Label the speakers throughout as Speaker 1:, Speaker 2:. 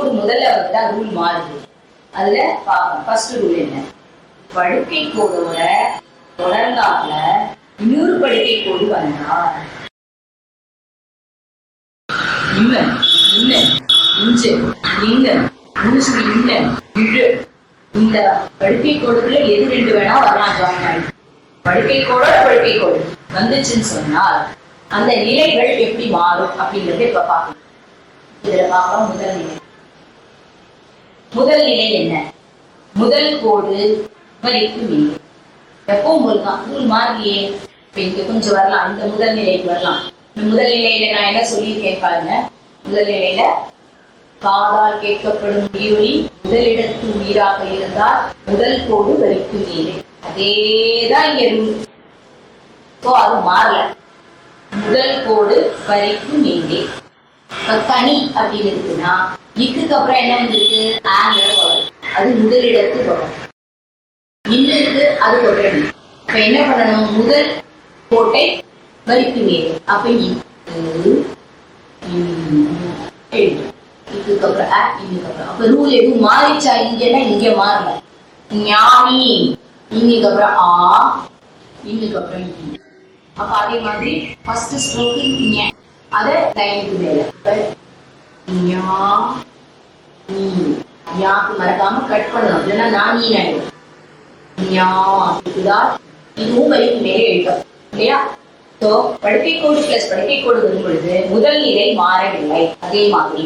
Speaker 1: கோடு முதல்ல வந்தா ரூல் மாறுது அதுல பார்க்கலாம் ஃபர்ஸ்ட் ரூல் என்ன? படுக்கை கோடோட தொடர்ந்தாப்புல இன்னொரு படுக்கை கோடு வந்தா இம்மன் இன்னன் இஞ்சு இங்கன் முழுசு இன்னன் இழு. இந்த படுக்கை கோடுக்குள்ள எது ரெண்டு வேணா வரலாம் ஜாயின் ஆகி படுக்கை கோடோட படுக்கை கோடு? வந்துச்சுன்னு சொன்னால் அந்த நிலைகள் எப்படி மாறும் அப்படிங்கறத இப்ப பார்க்கலாம். இதுல பார்க்கலாம் முதல் நிலை. முதல் நிலை என்ன? முதல் கோடு வரைக்கும் நிலை எப்பவும் போதுதான் ரூல் மாறியே. இப்ப இங்க கொஞ்சம் வரலாம். இந்த முதல் நிலைக்கு வரலாம். இந்த முதல் நிலையில நான் என்ன சொல்லியிருக்கேன் பாருங்க. முதல் நிலையில காதால் கேட்கப்படும் உயிரொலி முதலிடத்து உயிராக இருந்தால் முதல் கோடு வரைக்கும் நீரை அதேதான் இங்க ரூல் ஸோ அது மாறல. முதல் கோடு வரைக்கும் நீரை தனி கனி அப்படின்னு இருக்குன்னா இக்குக்கு அப்புறம் என்ன வந்திருக்கு? ஆங்கிற வரும். அது முதலிடத்து வரும். இன்னுக்கு அது தொடரணும் இப்ப என்ன பண்ணணும்? முதல் கோட்டை வரிக்கு மேலே. அப்ப இதுக்கு அப்புறம் ஆ இதுக்கு அப்புறம் அப்ப ரூல் எதுவும் மாறிச்சா இங்கன்னா இங்க மாறல. ஞானி. இன்னைக்கு அப்புறம் ஆ இன்னைக்கு அப்புறம் அப்ப அதே மாதிரி ஃபர்ஸ்ட் ஸ்ட்ரோக்கு அதை அத லைனுக்கு மேல. ஞா நீ ஞாக்கு மறக்காம கட் பண்ணணும் இல்லைன்னா நான் நீ ஆயிடும் ஞா இதுதா இதுவும் வரைக்கும் மேலே எழுதும் இல்லையா ஸோ படுக்கை கோடு பிளஸ் படுக்கை கோடு வரும் பொழுது முதல் நிலை மாறவில்லை அதே மாதிரி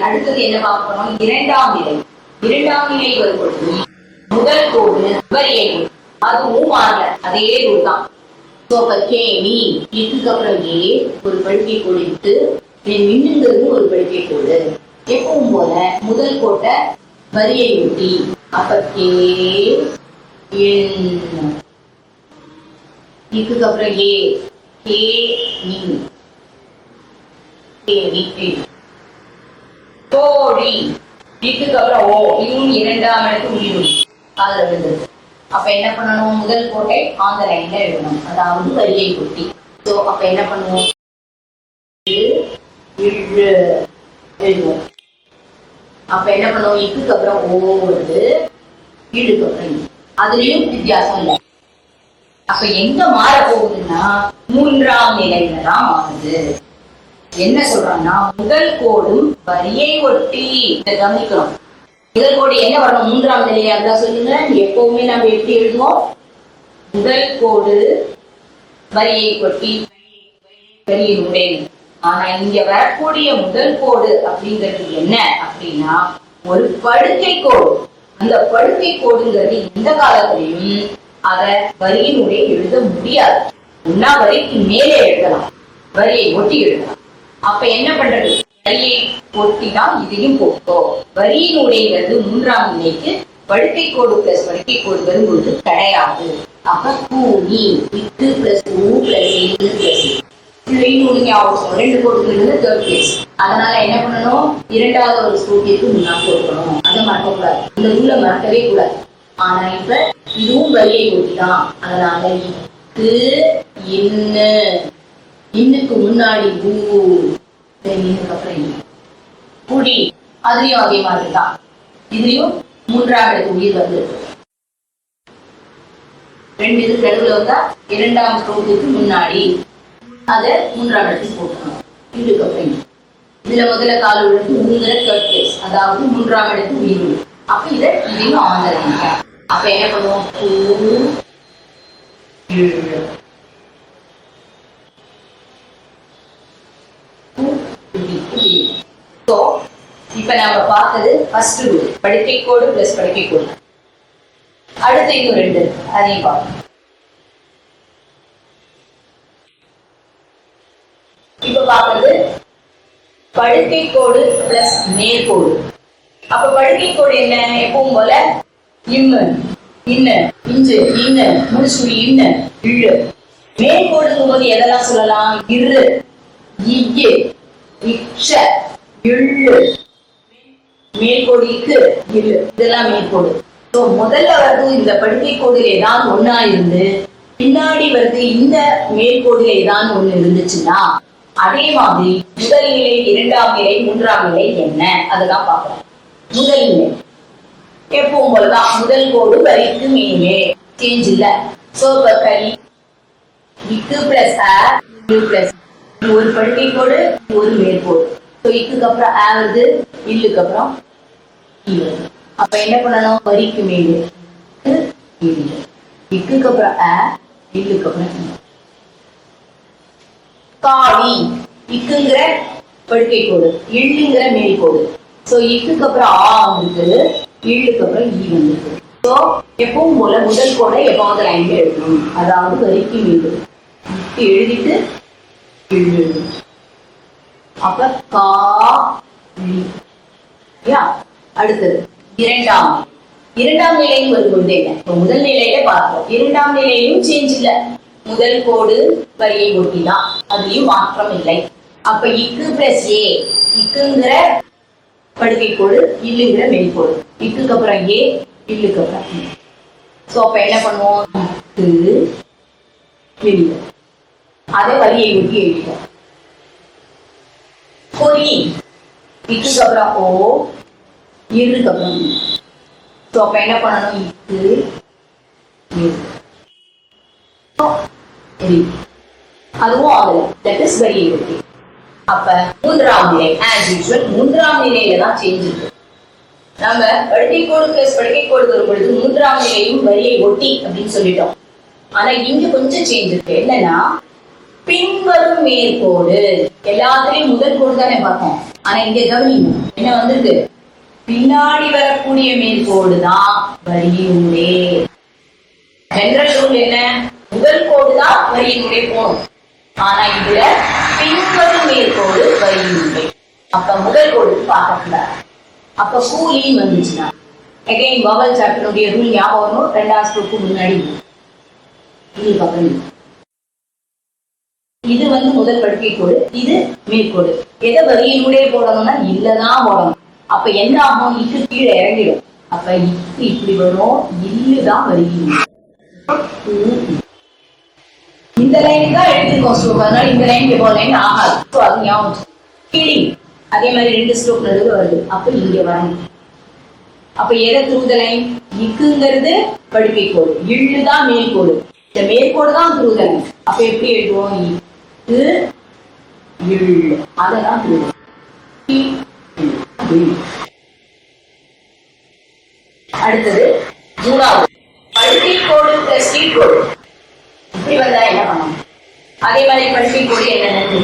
Speaker 1: அடுத்தது என்ன பார்க்கணும் இரண்டாம் நிலை இரண்டாம் நிலை வரும் பொழுது முதல் கோடு வரியை அதுவும் மாறல அதே ரூல் தான் ஸோ அப்ப கேணி இதுக்கு ஏ ஒரு படுக்கை கோடு இட்டு மின்னுங்கிறது ஒரு படிக்கை கோடு எப்பவும் போல முதல் கோட்டை வரியை ஒட்டி அப்ப கே இதுக்கு அப்புறம் ஏ கே நீ. கே நீ கோடி. இதுக்கு அப்புறம் ஓ இதுவும் இரண்டாம் இடத்து முடிவு. அதுல விழுந்தது அப்ப என்ன பண்ணணும்? முதல் கோட்டை ஆந்த லைன்ல எழுதணும். அதாவது வரியை ஒட்டி. சோ அப்ப என்ன பண்ணுவோம்? எழுதுவோம் அப்ப என்ன பண்ணுவோம்? இக்குக்கு அப்புறம் ஓ வருது ஈடுக்கு அப்புறம் அதுலயும் வித்தியாசம் இல்லை. அப்ப எங்க மாற போகுதுன்னா மூன்றாம் நிலையில தான் மாறுது என்ன சொல்றாங்கன்னா முதல் கோடும் வரியை ஒட்டி கவனிக்கணும். முதல் கோடு என்ன வரணும்? மூன்றாம் நிலையா இருந்தா சொல்லுங்க. எப்பவுமே நம்ம எப்படி எழுதுவோம்? முதல் கோடு வரியை கொட்டி வரியின் ஆனா இங்க வரக்கூடிய முதல் கோடு அப்படிங்கிறது என்ன அப்படின்னா ஒரு படுக்கை கோடு. அந்த படுக்கை கோடுங்கிறது இந்த காலத்திலையும் அத வரியினுடைய எழுத முடியாது. ஒன்னா வரிக்கு மேலே எழுதலாம். வரியை ஒட்டி எழுதலாம். அப்ப என்ன பண்றது? வரியை ஒட்டி தான் இதையும் போட்டோம். வரியினுடையது மூன்றாம் நிலைக்கு படுக்கை கோடு பிளஸ் படுக்கை கோடு வரும்போது கிடையாது அப்ப கூலி இட்டு பிளஸ் ஊ பிளஸ் இட்டு பிளஸ் இன்னொரு ஞாபகம் ரெண்டு கோடுகள் தேர்ட் பிளேஸ் அதனால என்ன பண்ணணும்? இரண்டாவது ஒரு ஸ்கூட்டிற்கு முன்னாடி கொடுக்கணும் அதை மறக்கக்கூடாது. இந்த ரூலை மறக்கவே கூடாது. ஆனா இப்ப இதுவும் வரியை ஒட்டிதான் அதனால இட்டு இன்னு இன்னுக்கு முன்னாடி ஊ. அப்புறம் குடி. அதுலயும் அதே மாதிரி தான் இதுலயும் மூன்றாம் இடத்து உயிர் வந்து ரெண்டு இது நடுவுல வந்தா இரண்டாம் ஸ்ட்ரோக்குக்கு முன்னாடி. அதை மூன்றாம் இடத்துக்கு போட்டுக்கணும். இதுக்கு அப்புறம் இதுல முதல்ல கால் விழுந்து மூணுங்கிற தேர்ட் பிளேஸ் அதாவது மூன்றாம் இடத்து உயிர் அப்ப இதை இதையும் ஆந்திரங்க அப்ப என்ன பண்ணுவோம்? பூ ஸோ இப்ப நாம பார்த்தது ஃபர்ஸ்ட் ரூல் படுக்கை கோடு பிளஸ் படுக்கை கோடு அடுத்து இன்னும் ரெண்டு. அதையும் பார்க்கணும் இப்ப பார்க்கறது படுக்கை கோடு பிளஸ் நேர்கோடு அப்ப படுக்கை கோடு என்ன? எப்பவும் போல இம்மு இன்ன இஞ்சு இன்ன முடிச்சுடி இன்ன இழு. மேற்கோடுங்கும் போது எதெல்லாம் சொல்லலாம்? இரு இய்யு இக்ஷ இள்ளு. மேற்கோடு இக்கு இரு இதெல்லாம் மேற்கோடு ஸோ முதல்ல வருது இந்த படுக்கை கோடில் ஏதாவது ஒன்னா இருந்து பின்னாடி வருது இந்த மேற்கோடில் ஏதாவது ஒண்ணு இருந்துச்சுன்னா அதே மாதிரி முதல் நிலை இரண்டாம் நிலை மூன்றாம் நிலை என்ன? அதெல்லாம் பார்க்கலாம். முதல் நிலை. எப்பவும் போலதான். முதல் கோடு வரிக்கு மீனே சேஞ்ச் இல்ல. சோ இப்ப இக்கு பிளஸ் ஆ பிளஸ் ஒரு படுக்கை கோடு ஒரு மேற்கோடு ஸோ இக்குக்கு அப்புறம் ஆ வருது இல்லுக்கு அப்புறம் அப்ப என்ன பண்ணணும் வரிக்கு மேலே. இல்லை இக்குக்கு அப்புறம் ஆ இல்லுக்கு அப்புறம் ஈ. காவி இக்குங்கிற படுக்கை கோடு இள்ளுங்கிற மேல் கோடு சோ இக்குக்கு அப்புறம் ஆ வந்திருக்கு இள்ளுக்கு அப்புறம் ஈ வந்திருக்கு சோ எப்பவும் போல முதல் கோடை எப்பாவது லைன்ல எழுதணும். அதாவது வரிக்கு மீது. எழுதிட்டு இழு அப்ப கா யா? அடுத்தது இரண்டாம் இரண்டாம் நிலையும் வரும்பொழுது என்ன முதல் நிலையில பார்த்தோம் இரண்டாம் நிலையிலும் சேஞ்ச் இல்ல. முதல் கோடு வரியை ஒட்டிதான் அதுலயும் மாற்றம் இல்லை அப்ப இக்கு பிளஸ் ஏ இக்குங்கிற படுக்கை கோடு இல்லுங்கிற மெய்கோடு இக்குக்கு அப்புறம் ஏ இல்லுக்கு அப்புறம் சோ அப்ப என்ன பண்ணுவோம்? இக்கு வெளியில அதை வரியை ஒட்டி எழுதிட்டோம். பொறி e, இக்குக்கு அப்புறம் ஓ இருக்கு அப்புறம் ஸோ என்ன பண்ணணும்? இக்கு இரு. அதுவும் ஆகல தட் இஸ் வெரி இருக்கு அப்ப மூன்றாம் நிலை ஆஸ் யூஸ்வல் மூன்றாம் நிலையில தான் சேஞ்ச் இருக்கு. நம்ம படுக்கை கோடு பிளஸ் படுக்கை கோடு வரும் பொழுது மூன்றாம் நிலையும் வரியை ஒட்டி அப்படின்னு சொல்லிட்டோம். ஆனா இங்க கொஞ்சம் சேஞ்ச் இருக்கு. என்னன்னா பின்வரும் மேற்கோடு. எல்லாத்துலயும் முதல் கோடு தானே பார்த்தோம். ஆனா இங்க கவனிங்க என்ன வந்திருக்கு? பின்னாடி வரக்கூடிய மேற்கோடு தான் வரியுள்ளே ஜெனரல் ரூல் என்ன? முதல் கோடு தான் வரியினுடைய போகணும் ஆனா இதுல பின்வரும் மேற்கோடு வரியினுடைய. அப்ப முதல் கோடு பார்க்கக்கூடாது. அப்ப கூலின்னு வந்துச்சுன்னா. அகைன் வவல் சாப்டருடைய ரூல் ஞாபகம் வரணும் ரெண்டாவது முன்னாடி இது பக்கம் இது வந்து முதல் படுக்கை கோடு இது மேற்கோடு எதை வரியினுடைய போடணும்னா இல்லதான் போடணும். அப்ப என்ன ஆகும்? இது கீழே இறங்கிடும். அப்ப இப்படி வரும். இல்லுதான் வரியினுடைய. இந்த லைன் தான் எழுதிருக்கோம் ஸ்ட்ரோக் அதனால இந்த லைன் இப்போ லைன் ஆகாது. ஸோ அது ஞாபகம் கீழிங் அதே மாதிரி ரெண்டு ஸ்ட்ரோக் நடுவில் வருது. அப்ப இங்க வரணும் அப்ப எதை த்ரூ த லைன் இக்குங்கிறது படுக்கை கோடு. இள்ளு தான் மேற்கோடு இந்த மேற்கோடு தான் த்ரூ த லைன் அப்ப எப்படி எழுதுவோம்? இக்கு இள்ளு அதெல்லாம் த்ரூ அடுத்தது மூணாவது படுக்கை கோடு பிளஸ் கோடு. இப்படி வந்தா என்ன பண்ணணும் அதே மாதிரி படுக்கை கோடு என்னென்னு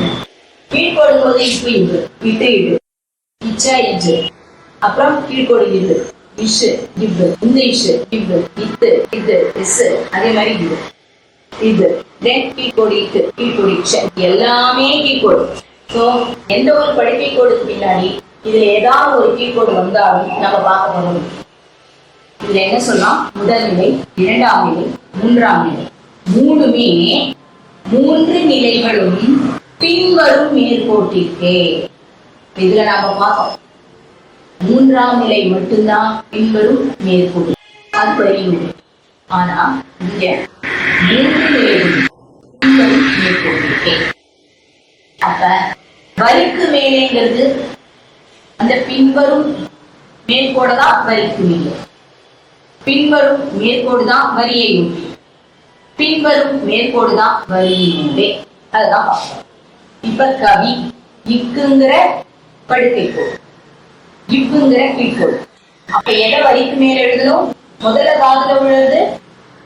Speaker 1: கீழ்கோடும் போது இப்பு இப்பு இட்டு இடு இச்சா இச்சு அப்புறம் கீழ்கோடு இது இஷு இவ்வு இந்த இஷு இவ்வு இத்து இது இஸ் அதே மாதிரி இது இது தென் கீழ்கோடு இட்டு கீழ்கோடு இச்ச எல்லாமே கீழ்கோடு. ஸோ எந்த ஒரு படுக்கை கோடுக்கு பின்னாடி இதுல ஏதாவது ஒரு கீழ்கோடு வந்தாலும் நம்ம பார்க்க போறோம். இதுல என்ன சொன்னா? முதல் நிலை இரண்டாம் நிலை மூன்றாம் நிலை. மூணுமே மூன்று நிலைகளும் பின்வரும் நேர்கோட்டிற்கே இதுல நாம பார்த்தோம் மூன்றாம் நிலை மட்டும்தான் பின்வரும் மேற்கோடு அது வரியுண்டு ஆனா இங்க மூன்று நிலைகளும் பின்வரும் மேற்கோட்டிற்கே அப்ப வரிக்கு மேலேங்கிறது அந்த பின்வரும் மேற்கோடு தான் வரிக்கு மேலே. பின்வரும் மேற்கோடு தான் வரியை ஒட்டி. பின்வரும் மேற்கோடுதான் வரியினுடைய அதுதான் பார்க்கணும் இப்ப கவி இக்குங்கிற படுக்கை கோடு இப்புங்கிற கீழ்கோடு அப்ப எதை வரிக்கு மேல எழுதணும்? முதல்ல காதுல விழுது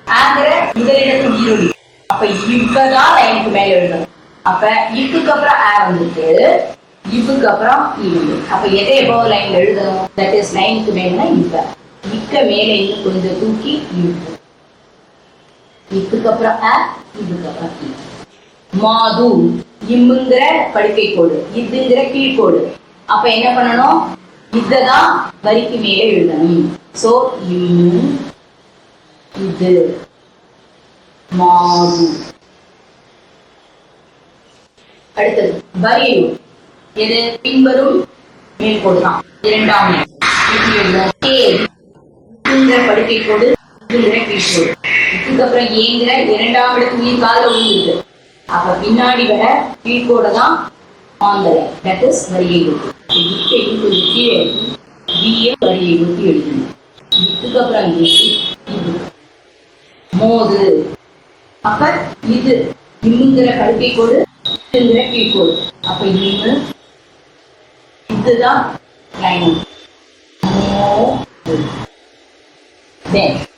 Speaker 1: ஆங்கிற முதலிடத்து ஈரொலி அப்ப இப்பதான் லைனுக்கு மேல எழுதணும். அப்ப இப்புக்கு அப்புறம் ஆ வந்துட்டு இப்புக்கு அப்புறம் ஈரொலி அப்ப எதை எப்போ லைன்ல எழுதணும்? தட் இஸ் லைனுக்கு மேலனா இப்ப இக்க மேல இன்னும் கொஞ்சம் தூக்கி இழுப்பு இதுக்கு அப்புறம் அ இதுக்கு அப்புறம் இ. மாது இம்முங்கிற படுக்கை கோடு இதுங்கிற கீழ்கோடு அப்ப என்ன பண்ணணும்? இததான் வரிக்கு மேலே எழுதணும். சோ இம் இது. மாது. அடுத்தது வரியும் எது? பின்வரும் மேற்கோடு தான் இரண்டாம் படுக்கை கோடு இதுங்கிற கீழ்கோடு அப்புறம் ஏங்குற இரண்டாம் இடத்து உயிர் கால விழுந்துருக்கு. அப்ப பின்னாடி வர கீழ்கோட தான் மாந்தலை தட் இஸ் வரியை ஒட்டி வித்தை கொஞ்சம் கீழே இறக்கி பிஏ வரியை ஒட்டி எழுதணும் வித்துக்கு அப்புறம் இது. மோது. அப்ப இது. இன்னுங்கிற கடுக்கை கோடு. இதுங்கிற கீழ்கோடு அப்ப இம்மு. இதுதான் லைன் மோ Then,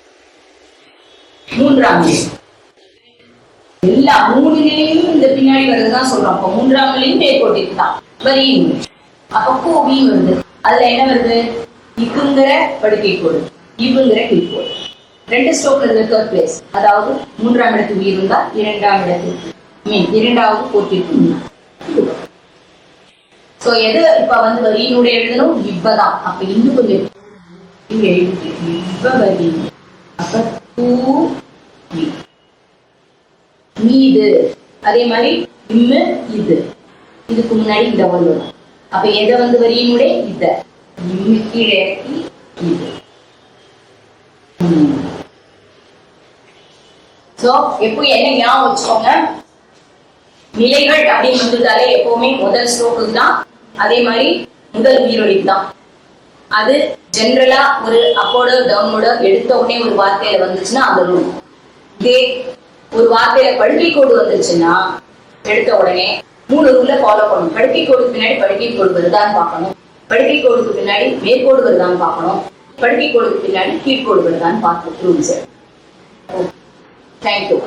Speaker 1: மூன்றாம் நிலை எல்லா மூணு நிலையும் இந்த பின்னாடி வருதுதான் சொல்றோம். அப்ப மூன்றாம் நிலையும் மேற்கோட்டிற்கு தான். வரியும் அப்ப கோபியும் வருது. அதுல என்ன வருது? இக்குங்கிற படுக்கை கோடு. இவுங்கிற கீழ்கோடு ரெண்டு ஸ்டோக் இருக்க பிளேஸ் அதாவது மூன்றாம் இடத்துக்கு உயிர் இருந்தா இரண்டாம் இடத்துக்கு. மீன் இரண்டாவது கோட்டிற்கு முன்னாடி சோ எது இப்ப வந்து வரியினுடைய எழுதணும்? இவ்வதான். அப்ப இன்னும் கொஞ்சம் இங்க எழுதி இவ்வ வரி அப்ப தூ மீது. அதே மாதிரி இம்மு இது. இதுக்கு முன்னாடி இந்த ஒன்று வரும் அப்ப எதை வந்து வரியினுடைய இத. இம்மு கீழே இது. சோ எப்போ என்ன ஞாபகம் வச்சுக்கோங்க? நிலைகள் அப்படின்னு வந்துட்டாலே எப்பவுமே முதல் ஸ்ட்ரோக்கு தான். அதே மாதிரி முதல் உயிரொலி தான். அது ஜென்ரலா ஒரு அப்போட டவுனோட எடுத்த உடனே ஒரு வார்த்தையில வந்துச்சுன்னா அது ரூல் இதே ஒரு வார்த்தையில படுக்கை கோடு வந்துருச்சுன்னா எடுத்த உடனே மூணு ரூல்ல ஃபாலோ பண்ணணும். படுக்கை கோடுக்கு பின்னாடி படுக்கை கோடு வருதான்னு பார்க்கணும். படுக்கை கோடுக்கு பின்னாடி மேற்கோடு வருதான்னு பார்க்கணும். படுக்கை கோடுக்கு பின்னாடி கீழ்கோடு வருதான்னு பார்க்கணும். Rules thank you